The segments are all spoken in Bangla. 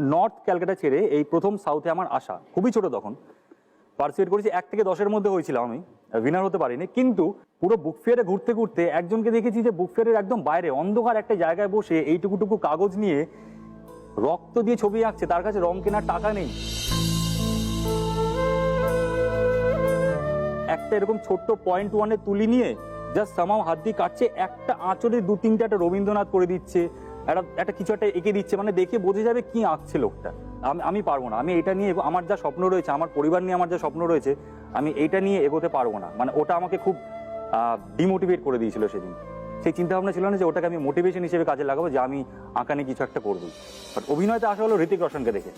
নর্থ ক্যালকাটা ছেড়ে এই প্রথম সাউথে আমার আসা। খুবই ছোট তখন। পার্সিপেট করেছি এক থেকে দশের মধ্যে হয়েছিলাম আমি। উইনার হতে পারিনি। কিন্তু পুরো বুক ফেয়ারে ঘুরতে ঘুরতে একজনকে দেখেছি যে বুক ফেয়ারের একদম বাইরে, অন্ধকার একটা জায়গায় বসে এইটুকুটুকু কাগজ নিয়ে রক্ত দিয়ে ছবি আঁকছে। তার কাছে রং কেনার টাকা নেই। একটা এরকম ছোট্ট পয়েন্ট ওয়ানে তুলি নিয়ে জাস্ট সামাও হাত দিয়ে কাটছে। একটা আঁচড়ে দু তিনটা একটা রবীন্দ্রনাথ করে দিচ্ছে। একটা একটা কিছু একটা এঁকে দিচ্ছে মানে দেখে বোঝে যাবে কি আঁকছে লোকটা। আমি আমি পারব না। আমি এটা নিয়ে আমার যা স্বপ্ন রয়েছে, আমার পরিবার নিয়ে আমার যা স্বপ্ন রয়েছে, আমি এইটা নিয়ে এগোতে পারব না। মানে ওটা আমাকে খুব ডিমোটিভেট করে দিয়েছিল সেদিন। সেই চিন্তা ভাবনা ছিল না যে ওটাকে আমি মোটিভেশন হিসেবে কাজে লাগাবো যে আমি আঁকা নিয়ে কিছু একটা করব বাট অভিনয়তে আসা হলো ঋতিক রোশনকে দেখে।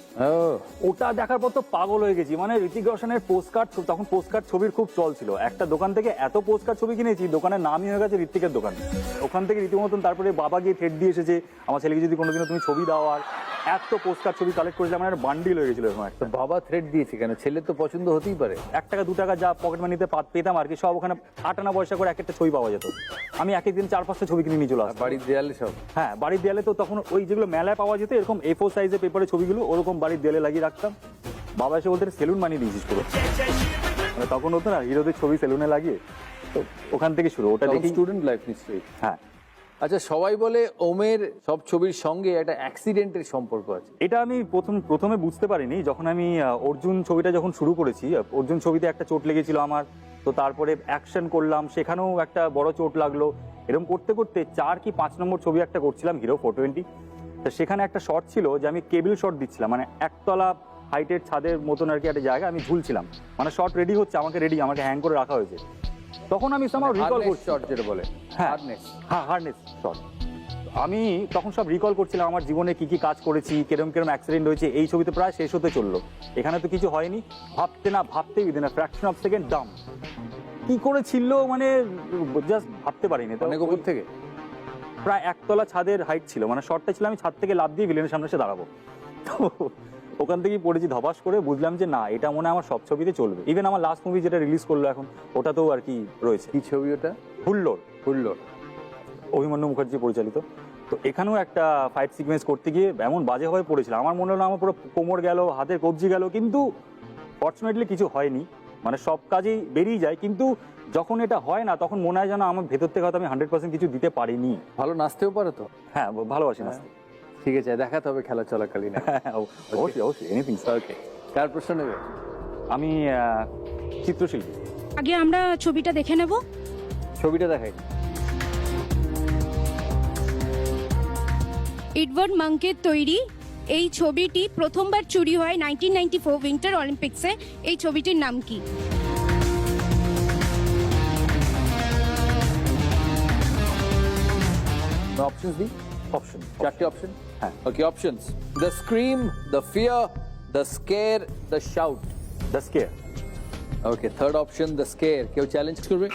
ওটা দেখার পর তো পাগল হয়ে গেছি। মানে ঋতিক রোশনের পোস্ট কার্ড তখন পোস্ট কার্ড ছবির খুব চল ছিল। একটা দোকান থেকে এত পোস্ট কার্ড ছবি কিনেছি দোকানের নামই হয়ে গেছে ঋতিকের দোকান। ওখান থেকে রীতিমতন তারপরে বাবা গিয়ে থ্রেড দিয়ে এসেছে আমার ছেলেকে যদি কোনোদিনও তুমি ছবি দাও আর এত পোস্ট কার্ড ছবি কালেক্ট করেছিলাম আমার বান্ডিল হয়ে গেছিল এরকম একটা। তো বাবা থ্রেড দিয়েছে কেন? ছেলে তো পছন্দ হতেই পারে। এক টাকা দু টাকা যা পকেট মানিতে পেতাম আর কি সব ওখানে আট আনা পয়সা করে এক একটা ছবি পাওয়া যেত। আমি এক একদিন চার পাঁচটা ছবি কিনে নিয়ে চলে আসতাম। বাড়ির দেয়ালে সব? হ্যাঁ বাড়ির দেয়ালে তো তখন ওই যেগুলো মেলায় পাওয়া যেত এরকম এ ফোর সাইজের পেপারের ছবিগুলো ওরকম বাড়ির দেয়ালে লাগিয়ে রাখতাম। বাবা এসে বলতেন সেলুন বানিয়ে দিয়েছিস পুরো মানে তখন হতো না হিরোদের ছবি সেলুনে লাগিয়ে তো ওখান থেকে শুরু ওটা দেখি স্টুডেন্ট লাইফ নিশ্চয়ই। হ্যাঁ। আচ্ছা সবাই বলে ওমের সব ছবির সঙ্গে একটা অ্যাক্সিডেন্টের সম্পর্ক আছে। এটা আমি প্রথম, প্রথমে বুঝতে পারিনি, যখন আমি অর্জুন ছবিটা যখন শুরু করেছি অর্জুন ছবিতে একটা চোট লেগেছিল আমার, তো তারপরে অ্যাকশন করলাম, সেখানেও একটা বড় চোট লাগল। এরকম করতে করতে চার কি পাঁচ নম্বর ছবি একটা করছিলাম হিরো ফোর টোয়েন্টি তো সেখানে একটা শট ছিল যে আমি কেবিল শট দিচ্ছিলাম মানে একতলা হাইটের ছাদের মতন আর কি একটা জায়গা আমি ঝুলছিলাম। মানে শট রেডি হচ্ছে, আমাকে রেডি আমাকে হ্যাং করে রাখা হয়েছে। তখন আমি সামাও রিকল করছি। শট যেটা বলে। হ্যাঁ। হার্ডনেস হ্যাঁ হার্ডনেস শট আমি তখন সব রিকল করছিলাম আমার জীবনে কি কি কাজ করেছি কিরম কিরম অ্যাক্সিডেন্ট হয়েছে এই ছবিতে প্রায় শেষ হতে চলল। এখানে তো কিছু হয়নি। ভাবতে না ভাবতে within fraction of second Dam কি করে ছিল মানে জাস্ট ভাবতে পারিনি। তো অনেক উপর থেকে? প্রায় একতলা ছাদের হাইট ছিল। মানে শর্টটা ছিল আমি ছাদ থেকে লাভ দিয়ে ভিলেনের সামনে এসে দাঁড়াবো। তো ওখান থেকেই পড়েছি ধপাস করে বুঝলাম যে না এটা মনে হয় আমার সব ছবিতে চলবে। ইভেন আমার লাস্ট মুভি যেটা রিলিজ করল এখন ওটাতেও আর কি রয়েছে। কি ছবি ওটা? হুল্লোড়। হুল্লোড়। অভিমন্যু মুখার্জি পরিচালিত। তো এখানেও একটা ফাইট সিকোয়েন্স করতে গিয়ে এমন বাজেভাবে পড়েছিল। আমার মনে হলো আমার পুরো কোমর গেল হাতের কবজি গেল কিন্তু ফর্চুনেটলি কিছু হয়নি। মানে সব কাজেই বেরিয়ে যায় কিন্তু যখন এটা হয় না তখন মনে হয় যেন আমার ভেতর থেকে হয়তো আমি হান্ড্রেড পার্সেন্ট কিছু দিতে পারিনি। ভালো নাচতেও পারো তো? হ্যাঁ ভালোবাসি না ঠিক আছে দেখাতে হবে খেলা চলাকালীন অবশ্যই অবশ্যই এনিথিং ওকে কার প্রশ্ন নেবে? আমি চিত্রশিল্পী। আগে আমরা ছবিটা দেখে নেব। ছবিটা দেখাই। এডওয়ার্ড মাঙ্কের তৈরি এই ছবিটি প্রথমবার চুরি হয় নাইনটিন নাইনটি ফোর উইন্টার অলিম্পিক্সে। এই ছবিটির নাম কি? অপশনস দিই অপশন চারটে অপশন হ্যাঁ। Okay options the scream the fear the scare the shout the scare okay third option the scare কেউ চ্যালেঞ্জ করবে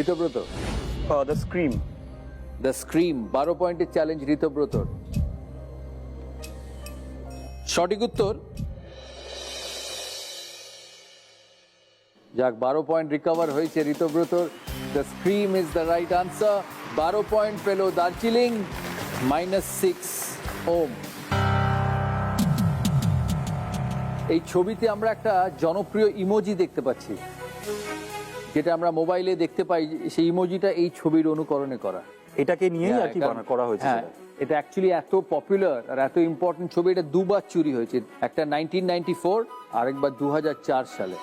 Ritabrata the scream the scream বারো পয়েন্টের চ্যালেঞ্জ ঋতব্রতর সঠিক উত্তর যাক বারো পয়েন্ট রিকভার হয়েছে ঋতব্রতর the scream is the right answer বারো পয়েন্ট পেল দার্জিলিং মাইনাস সিক্স ওম। এই ছবিতে আমরা একটা জনপ্রিয় ইমোজি দেখতে পাচ্ছি। যেটা আমরা মোবাইলে দেখতে পাই সেই ইমোজিটা এই ছবির অনুকরণে করা। এটাকে নিয়েই আর কি করা হয়েছে হ্যাঁ, এটা অ্যাকচুয়ালি এত পপুলার আর এত ইম্পর্টেন্ট ছবি। এটা দুবার চুরি হয়েছে। একটা নাইনটিন নাইনটি ফোর আরেকবার দু হাজার চার সালে।